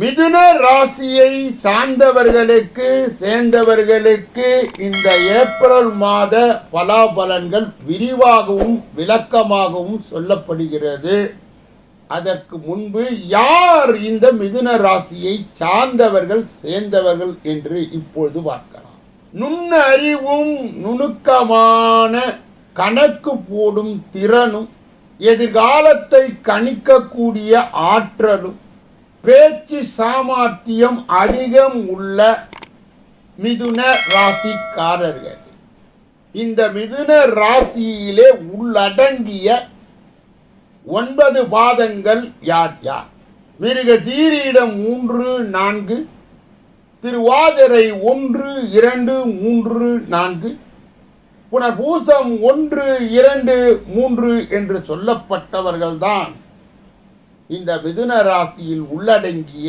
மிதுன ராசியை சார்ந்தவர்களுக்கு சேர்ந்தவர்களுக்கு இந்த ஏப்ரல் மாத பலாபலன்கள் விரிவாகவும் விளக்கமாகவும் சொல்லப்படுகிறது. அதற்கு முன்பு யார் இந்த மிதுன ராசியை சார்ந்தவர்கள் சேர்ந்தவர்கள் என்று இப்பொழுது பார்க்கலாம். நுண்ணறிவும் நுணுக்கமான கணக்கு போடும் திறனும் எதிர்காலத்தை கணிக்கக்கூடிய ஆற்றலும் பேச்சு சாமர்த்தியம் அதிகம் உள்ள மிதுன ராசிக்காரர்கள். இந்த மிதுன ராசியிலே உள்ளடங்கிய ஒன்பது பாதங்கள் யார் யார்? மிருக சீரியிடம் மூன்று நான்கு. திருவாதிரை ஒன்று இரண்டு மூன்று நான்கு. புனர்பூசம் ஒன்று இரண்டு மூன்று என்று சொல்லப்பட்டவர்கள்தான் இந்த மிதுன ராசியில் உள்ளடங்கிய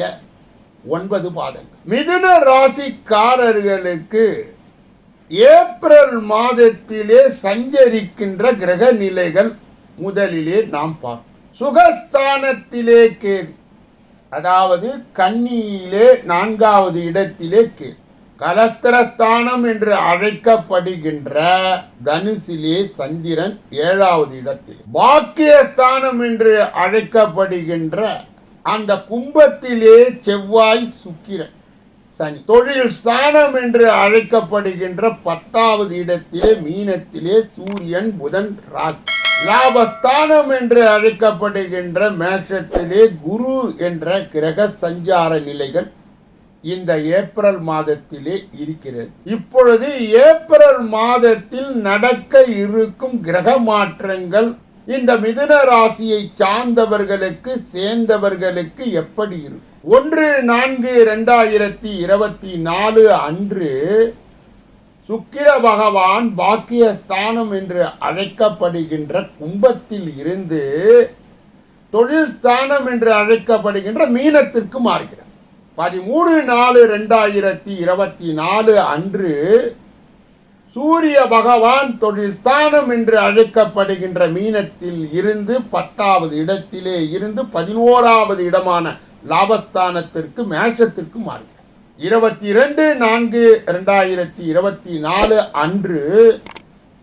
ஒன்பது பாதங்கள். மிதுன ராசிக்காரர்களுக்கு ஏப்ரல் மாதத்திலே சஞ்சரிக்கின்ற கிரக நிலைகள் முதலிலே நாம் பார்ப்போம். சுகஸ்தானத்திலே கேது அதாவது கன்னியிலே நான்காவது இடத்திலே கேது. கலத்திரஸ்தானம் என்று அழைக்கப்படுகின்ற தனுசிலே சந்திரன் ஏழாவது இடத்தில். பாக்கியஸ்தானம் என்று அழைக்கப்படுகின்ற அந்த கும்பத்திலே செவ்வாய் சுக்கிரன். சனி. தொழில் ஸ்தானம் என்று அழைக்கப்படுகின்ற பத்தாவது இடத்திலே மீனத்திலே சூரியன் புதன் ராகு. லாபஸ்தானம் என்று அழைக்கப்படுகின்ற மேஷத்திலே குரு என்ற கிரக சஞ்சார நிலைகள் இந்த ஏப்ரல் மாதத்திலே இருக்கிறது. இப்பொழுது ஏப்ரல் மாதத்தில் நடக்க இருக்கும் கிரக மாற்றங்கள் இந்த மிதுன ராசியை சார்ந்தவர்களுக்கு சேர்ந்தவர்களுக்கு எப்படி இருக்கும்? ஒன்று நான்கு இரண்டாயிரத்தி இருபத்தி நாலு அன்று சுக்கிர பகவான் பாக்கியஸ்தானம் என்று அழைக்கப்படுகின்ற கும்பத்தில் இருந்து தொழில் ஸ்தானம் என்று அழைக்கப்படுகின்ற மீனத்திற்கு மாறுகிறது பதிமூணு நாலு ரெண்டாயிரத்தி இருபத்தி நாலு அன்று சூரிய பகவான் தொழில் ஸ்தானம் என்று அழைக்கப்படுகின்ற மீனத்தில் இருந்து பத்தாவது இடத்திலே இருந்து பதினோராவது இடமான லாபஸ்தானத்திற்கு மேஷத்திற்கு மாறுகிறார். இருபத்தி ரெண்டு நான்கு ரெண்டாயிரத்தி இருபத்தி நாலு அன்று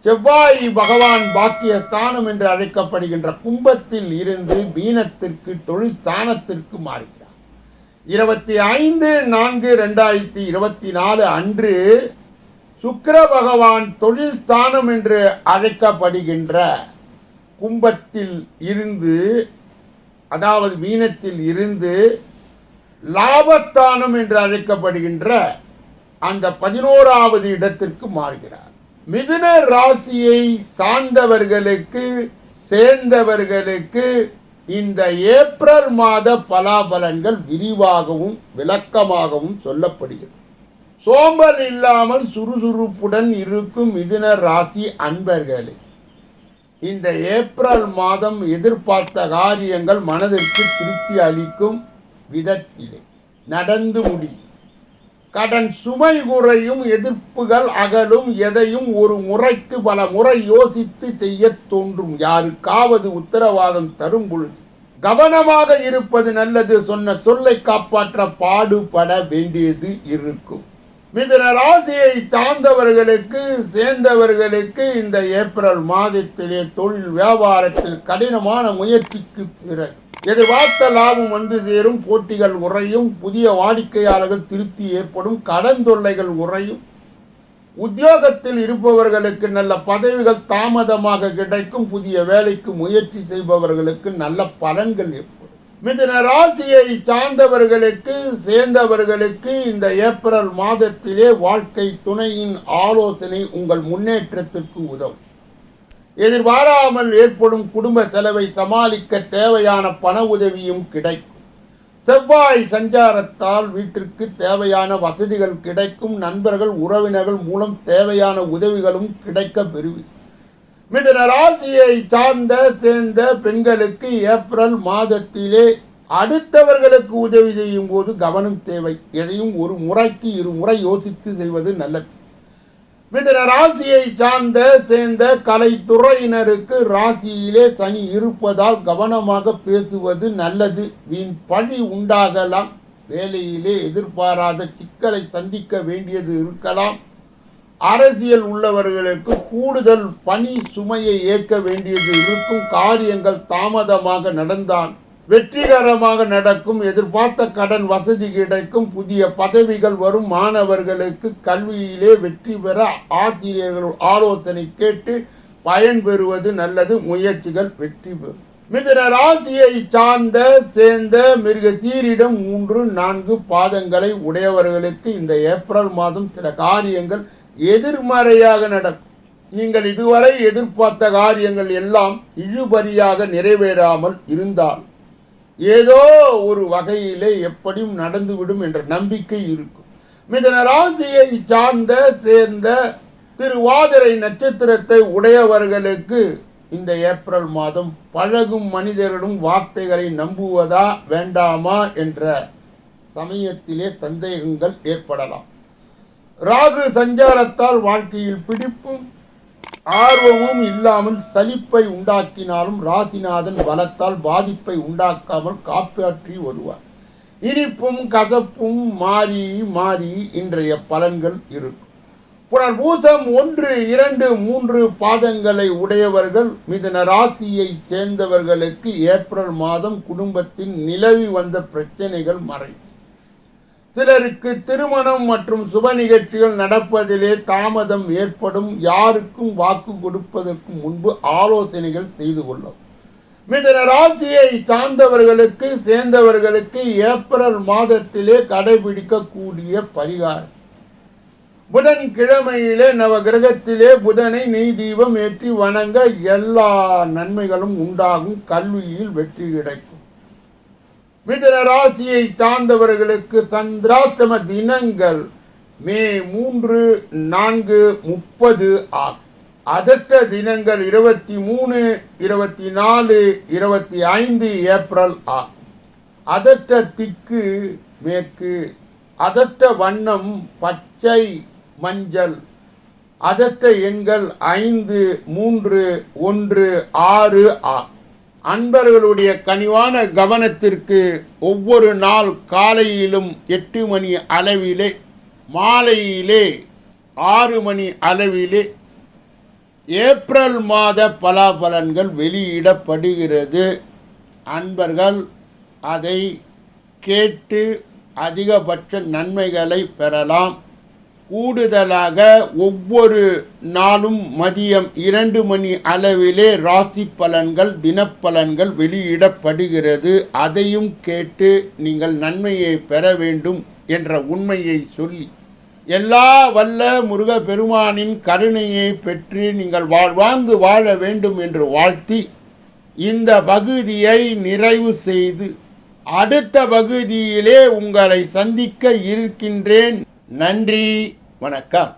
செவ்வாய் பகவான் பாக்கியஸ்தானம் என்று அழைக்கப்படுகின்ற கும்பத்தில் இருந்து மீனத்திற்கு தொழில் ஸ்தானத்திற்கு மாறுகிறார். இருபத்தி ஐந்து நான்கு ரெண்டாயிரத்தி இருபத்தி நாலு அன்று சுக்கர பகவான் தொழில் தானம் என்று அழைக்கப்படுகின்ற கும்பத்தில் இருந்து அதாவது மீனத்தில் இருந்து லாபத்தானம் என்று அழைக்கப்படுகின்ற அந்த பதினோராவது இடத்திற்கு மாறுகிறார். மிதுன ராசியை சார்ந்தவர்களுக்கு சேர்ந்தவர்களுக்கு இந்த ஏப்ரல் மாத பலாபலன்கள் விரிவாகவும் விளக்கமாகவும் சொல்லப்படுகிறது. சோம்பல் இல்லாமல் சுறுசுறுப்புடன் இருக்கும் மிதுன ராசி அன்பர்களே இந்த ஏப்ரல் மாதம் எதிர்பார்த்த காரியங்கள் மனதிற்கு திருப்தி அளிக்கும் விதத்திலே நடந்து முடியும். கடன் சுமை குறையும் எதிர்ப்புகள் அகலும் எதையும் ஒரு முறைக்கு பல முறை யோசித்து செய்ய தோன்றும். யாருக்காவது உத்தரவாதம் தரும் பொழுது கவனமாக இருப்பது நல்லது. சொன்ன சொல்லை காப்பாற்ற பாடுபட வேண்டியது இருக்கும். மிதுன ராசியை சார்ந்தவர்களுக்கு சேர்ந்தவர்களுக்கு இந்த ஏப்ரல் மாதத்திலே தொழில் வியாபாரத்தில் கடினமான முயற்சிக்கு பிறகு எதிர்பார்த்த லாபம் வந்து சேரும் போட்டிகள் உறையும் புதிய வாடிக்கையாளர்கள் திருப்தி ஏற்படும் கடன் தொல்லைகள் உறையும். உத்தியோகத்தில் இருப்பவர்களுக்கு நல்ல பதவிகள் தாமதமாக கிடைக்கும் புதிய வேலைக்கு முயற்சி செய்பவர்களுக்கு நல்ல பலன்கள் ஏற்படும். மிதன ராசியை சார்ந்தவர்களுக்கு சேர்ந்தவர்களுக்கு இந்த ஏப்ரல் மாதத்திலே வாழ்க்கை துணையின் ஆலோசனை உங்கள் முன்னேற்றத்திற்கு உதவும். எதிர்பாராமல் ஏற்படும் குடும்ப செலவை சமாளிக்க தேவையான பண உதவியும் கிடைக்கும். செவ்வாய் சஞ்சாரத்தால் வீட்டிற்கு தேவையான வசதிகள் கிடைக்கும். நண்பர்கள் உறவினர்கள் மூலம் தேவையான உதவிகளும் கிடைக்க பெறுவீர். மிதன ராசியை சார்ந்த சேர்ந்த பெண்களுக்கு ஏப்ரல் மாதத்திலே அடுத்தவர்களுக்கு உதவி செய்யும் போது கவனம் தேவை. எதையும் ஒரு முறைக்கு இரு முறை யோசித்து செய்வது நல்லது. மிதன ராசியை சார்ந்த சேர்ந்த கலைத்துறையினருக்கு ராசியிலே சனி இருப்பதால் கவனமாக பேசுவது நல்லது. வீண் பழி உண்டாகலாம். வேலையிலே எதிர்பாராத சிக்கலை சந்திக்க வேண்டியது இருக்கலாம். அரசியல் உள்ளவர்களுக்கு கூடுதல் பணி சுமையை ஏற்க வேண்டியது இருக்கும். காரியங்கள் தாமதமாக நடந்தான் வெற்றிகரமாக நடக்கும் எதிர்பார்த்த கடன் வசதி கிடைக்கும் புதிய பதவிகள் வரும் மாணவர்களுக்கு கல்வியிலே வெற்றி பெற ஆசிரியர்கள் ஆலோசனை கேட்டு பயன்பெறுவது நல்லது முயற்சிகள் வெற்றி பெறும் மிதன ராசியை சார்ந்த சேர்ந்த மிருக சீரிடம் மூன்று நான்கு பாதங்களை உடையவர்களுக்கு இந்த ஏப்ரல் மாதம் சில காரியங்கள் எதிர்மறையாக நடக்கும். நீங்கள் இதுவரை எதிர்பார்த்த காரியங்கள் எல்லாம் இழுபறியாக நிறைவேறாமல் இருந்தால் ஏதோ ஒரு வகையிலே எப்படியும் நடந்துவிடும் என்ற நம்பிக்கை இருக்கும். மிதன ராசியை சார்ந்த சேர்ந்த திருவாதிரை நட்சத்திரத்தை உடையவர்களுக்கு இந்த ஏப்ரல் மாதம் பழகும் மனிதரிடம் வார்த்தைகளை நம்புவதா வேண்டாமா என்ற சமயத்திலே சந்தேகங்கள் ஏற்படலாம். ராகு சஞ்சாரத்தால் வாழ்க்கையில் பிடிப்பும் ஆர்வமும் இல்லாமல் சலிப்பை உண்டாக்கினாலும் ராசிநாதன் பலத்தால் பாதிப்பை உண்டாக்காமல் காப்பாற்றி வருவார். இனிப்பும் கசப்பும் மாறி மாறி இன்றைய பலன்கள் இருக்கும். புனர்பூசம் ஒன்று இரண்டு மூன்று பாதங்களை உடையவர்கள் மிதன ராசியை சேர்ந்தவர்களுக்கு ஏப்ரல் மாதம் குடும்பத்தின் நிலவி வந்த பிரச்சனைகள் மறையும். சிலருக்கு திருமணம் மற்றும் சுப நிகழ்ச்சிகள் நடப்பதிலே தாமதம் ஏற்படும். யாருக்கும் வாக்கு கொடுப்பதற்கு முன்பு ஆலோசனைகள் செய்து கொள்ளும். மிதன ராசியை சார்ந்தவர்களுக்கு சேர்ந்தவர்களுக்கு ஏப்ரல் மாதத்திலே கடைபிடிக்கக்கூடிய பரிகாரம். புதன் கிழமையிலே நவ கிரகத்திலே புதனை நெய் தீபம் ஏற்றி வணங்க எல்லா நன்மைகளும் உண்டாகும். கல்வியில் வெற்றி கிடைக்கும். மிதன ராசியை சார்ந்தவர்களுக்கு சந்திராஷ்டம தினங்கள் மே மூன்று நான்கு முப்பது ஆகும். அதற்ற தினங்கள் இருபத்தி மூணு இருபத்தி நாலு இருபத்தி ஐந்து ஏப்ரல் ஆகும். அதற்ற திக்கு மேற்கு அதற்ற வண்ணம் பச்சை மஞ்சள் அதற்ற எண்கள் ஐந்து மூன்று ஒன்று ஆறு ஆகும். அன்பர்களுடைய கனிவான கவனத்திற்கு ஒவ்வொரு நாள் காலையிலும் எட்டு மணி அளவிலே மாலையிலே ஆறு மணி அளவிலே ஏப்ரல் மாத பலாபலன்கள் வெளியிடப்படுகிறது. அன்பர்கள் அதை கேட்டு அதிகபட்ச நன்மைகளை பெறலாம். கூடுதலாக ஒவ்வொரு நாளும் மதியம் இரண்டு மணி அளவிலே ராசி பலன்கள் தினப்பலன்கள் வெளியிடப்படுகிறது. அதையும் கேட்டு நீங்கள் நன்மையை பெற வேண்டும் என்ற உண்மையை சொல்லி எல்லா வல்ல முருக பெருமானின் கருணையை பெற்று நீங்கள் வாழ்வாங்கு வாழ வேண்டும் என்று வாழ்த்தி இந்த பகுதியை நிறைவு செய்து அடுத்த பகுதியிலே உங்களை சந்திக்க இருக்கின்றேன். நன்றி. வணக்கம்.